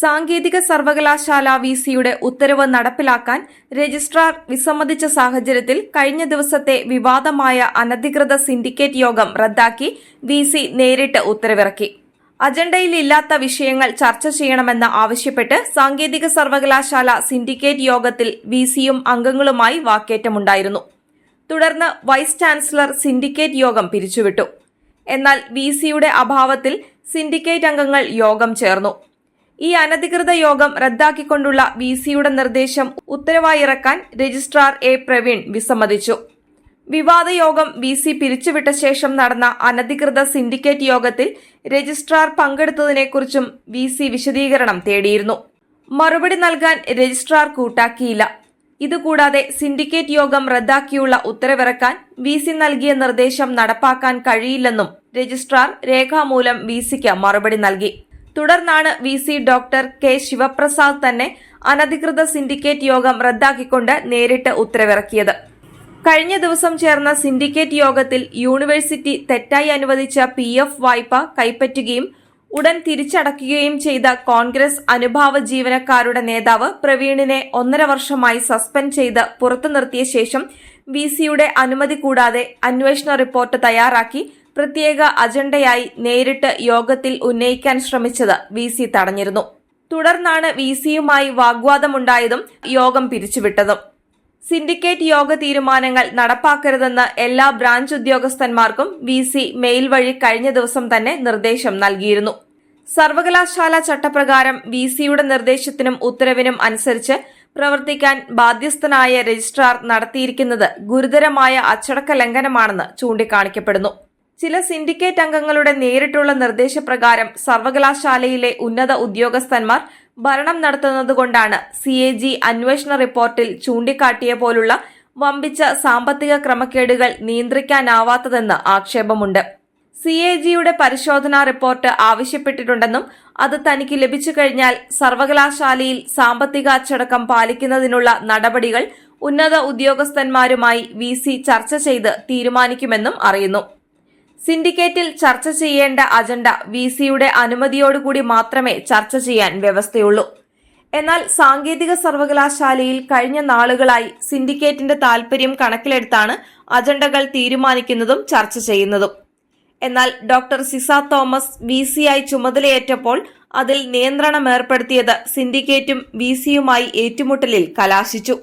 സാങ്കേതിക സർവകലാശാല വി സിയുടെ ഉത്തരവ് നടപ്പിലാക്കാൻ രജിസ്ട്രാർ വിസമ്മതിച്ച സാഹചര്യത്തിൽ കഴിഞ്ഞ ദിവസത്തെ വിവാദമായ അനധികൃത സിൻഡിക്കേറ്റ് യോഗം റദ്ദാക്കി വി സി നേരിട്ട് ഉത്തരവിറക്കി. അജണ്ടയിലില്ലാത്ത വിഷയങ്ങൾ ചർച്ച ചെയ്യണമെന്ന് ആവശ്യപ്പെട്ട് സാങ്കേതിക സർവകലാശാല സിൻഡിക്കേറ്റ് യോഗത്തിൽ വി സിയും അംഗങ്ങളുമായി വാക്കേറ്റമുണ്ടായിരുന്നു. തുടർന്ന് വൈസ് ചാൻസലർ സിൻഡിക്കേറ്റ് യോഗം പിരിച്ചുവിട്ടു. എന്നാൽ വി സിയുടെ അഭാവത്തിൽ സിൻഡിക്കേറ്റ് അംഗങ്ങൾ യോഗം ചേർന്നു. ഈ അനധികൃത യോഗം റദ്ദാക്കിക്കൊണ്ടുള്ള വി സിയുടെ നിർദ്ദേശം ഉത്തരവായിറക്കാൻ രജിസ്ട്രാർ എ പ്രവീൺ വിസമ്മതിച്ചു. വിവാദ യോഗം വി സി പിരിച്ചുവിട്ട ശേഷം നടന്ന അനധികൃത സിൻഡിക്കേറ്റ് യോഗത്തിൽ രജിസ്ട്രാർ പങ്കെടുത്തതിനെക്കുറിച്ചും വി സി വിശദീകരണം തേടിയിരുന്നു. മറുപടി നൽകാൻ രജിസ്ട്രാർ കൂട്ടാക്കിയില്ല. ഇതുകൂടാതെ സിൻഡിക്കേറ്റ് യോഗം റദ്ദാക്കിയുള്ള ഉത്തരവിറക്കാൻ വി സി നൽകിയ നിർദ്ദേശം നടപ്പാക്കാൻ കഴിയില്ലെന്നും രജിസ്ട്രാർ രേഖാമൂലം വി സിക്ക് മറുപടി നൽകി. തുടർന്നാണ് V C doctor K Sivaprasad തന്നെ അനധികൃത സിൻഡിക്കേറ്റ് യോഗം റദ്ദാക്കിക്കൊണ്ട് നേരിട്ട് ഉത്തരവിറക്കിയത്. കഴിഞ്ഞ ദിവസം ചേർന്ന സിൻഡിക്കേറ്റ് യോഗത്തിൽ യൂണിവേഴ്സിറ്റി തെറ്റായി അനുവദിച്ച പി എഫ് വായ്പ കൈപ്പറ്റുകയും ഉടൻ തിരിച്ചടക്കുകയും ചെയ്ത കോൺഗ്രസ് അനുഭാവ ജീവനക്കാരുടെ നേതാവ് പ്രവീണിനെ ഒന്നര വർഷമായി സസ്പെൻഡ് ചെയ്ത് പുറത്തു നിർത്തിയ ശേഷം വി സിയുടെ അനുമതി കൂടാതെ അന്വേഷണ റിപ്പോർട്ട് തയ്യാറാക്കി പ്രത്യേക അജണ്ടയായി നേരിട്ട് യോഗത്തിൽ ഉന്നയിക്കാൻ ശ്രമിച്ചത് വി സി തടഞ്ഞിരുന്നു. തുടർന്നാണ് വി സിയുമായി വാഗ്വാദമുണ്ടായതും യോഗം പിരിച്ചുവിട്ടതും. സിൻഡിക്കേറ്റ് യോഗ തീരുമാനങ്ങൾ നടപ്പാക്കരുതെന്ന് എല്ലാ ബ്രാഞ്ച് ഉദ്യോഗസ്ഥന്മാർക്കും വി സി മെയിൽ വഴി കഴിഞ്ഞ ദിവസം തന്നെ നിർദ്ദേശം നൽകിയിരുന്നു. സർവകലാശാല ചട്ടപ്രകാരം വി സിയുടെ നിർദ്ദേശത്തിനും ഉത്തരവിനും അനുസരിച്ച് പ്രവർത്തിക്കാൻ ബാധ്യസ്ഥനായ രജിസ്ട്രാർ നടത്തിയിരിക്കുന്നത് ഗുരുതരമായ അച്ചടക്ക ലംഘനമാണെന്ന് ചൂണ്ടിക്കാണിക്കപ്പെടുന്നു. ചില സിൻഡിക്കേറ്റ് അംഗങ്ങളുടെ നേരിട്ടുള്ള നിർദ്ദേശപ്രകാരം സർവകലാശാലയിലെ ഉന്നത ഉദ്യോഗസ്ഥന്മാർ ഭരണം നടത്തുന്നതുകൊണ്ടാണ് സി എ ജി അന്വേഷണ റിപ്പോർട്ടിൽ ചൂണ്ടിക്കാട്ടിയ പോലുള്ള വമ്പിച്ച സാമ്പത്തിക ക്രമക്കേടുകൾ നിയന്ത്രിക്കാനാവാത്തതെന്ന് ആക്ഷേപമുണ്ട്. സി എ ജിയുടെ പരിശോധനാ റിപ്പോർട്ട് ആവശ്യപ്പെട്ടിട്ടുണ്ടെന്നും അത് തനിക്ക് ലഭിച്ചു കഴിഞ്ഞാൽ സർവകലാശാലയിൽ സാമ്പത്തിക അച്ചടക്കം പാലിക്കുന്നതിനുള്ള നടപടികൾ ഉന്നത ഉദ്യോഗസ്ഥന്മാരുമായി വി ചർച്ച ചെയ്ത് തീരുമാനിക്കുമെന്നും അറിയുന്നു. സിൻഡിക്കേറ്റിൽ ചർച്ച ചെയ്യേണ്ട അജണ്ട വി സിയുടെ അനുമതിയോടുകൂടി മാത്രമേ ചർച്ച ചെയ്യാൻ വ്യവസ്ഥയുള്ളൂ. എന്നാൽ സാങ്കേതിക സർവകലാശാലയിൽ കഴിഞ്ഞ നാളുകളായി സിൻഡിക്കേറ്റിന്റെ താൽപര്യം കണക്കിലെടുത്താണ് അജണ്ടകൾ തീരുമാനിക്കുന്നതും ചർച്ച ചെയ്യുന്നതും. എന്നാൽ ഡോക്ടർ സിസ തോമസ് വി സിയായി ചുമതലയേറ്റപ്പോൾ അതിൽ നിയന്ത്രണം ഏർപ്പെടുത്തിയത് സിൻഡിക്കേറ്റും വി സിയുമായി ഏറ്റുമുട്ടലിൽ കലാശിച്ചു.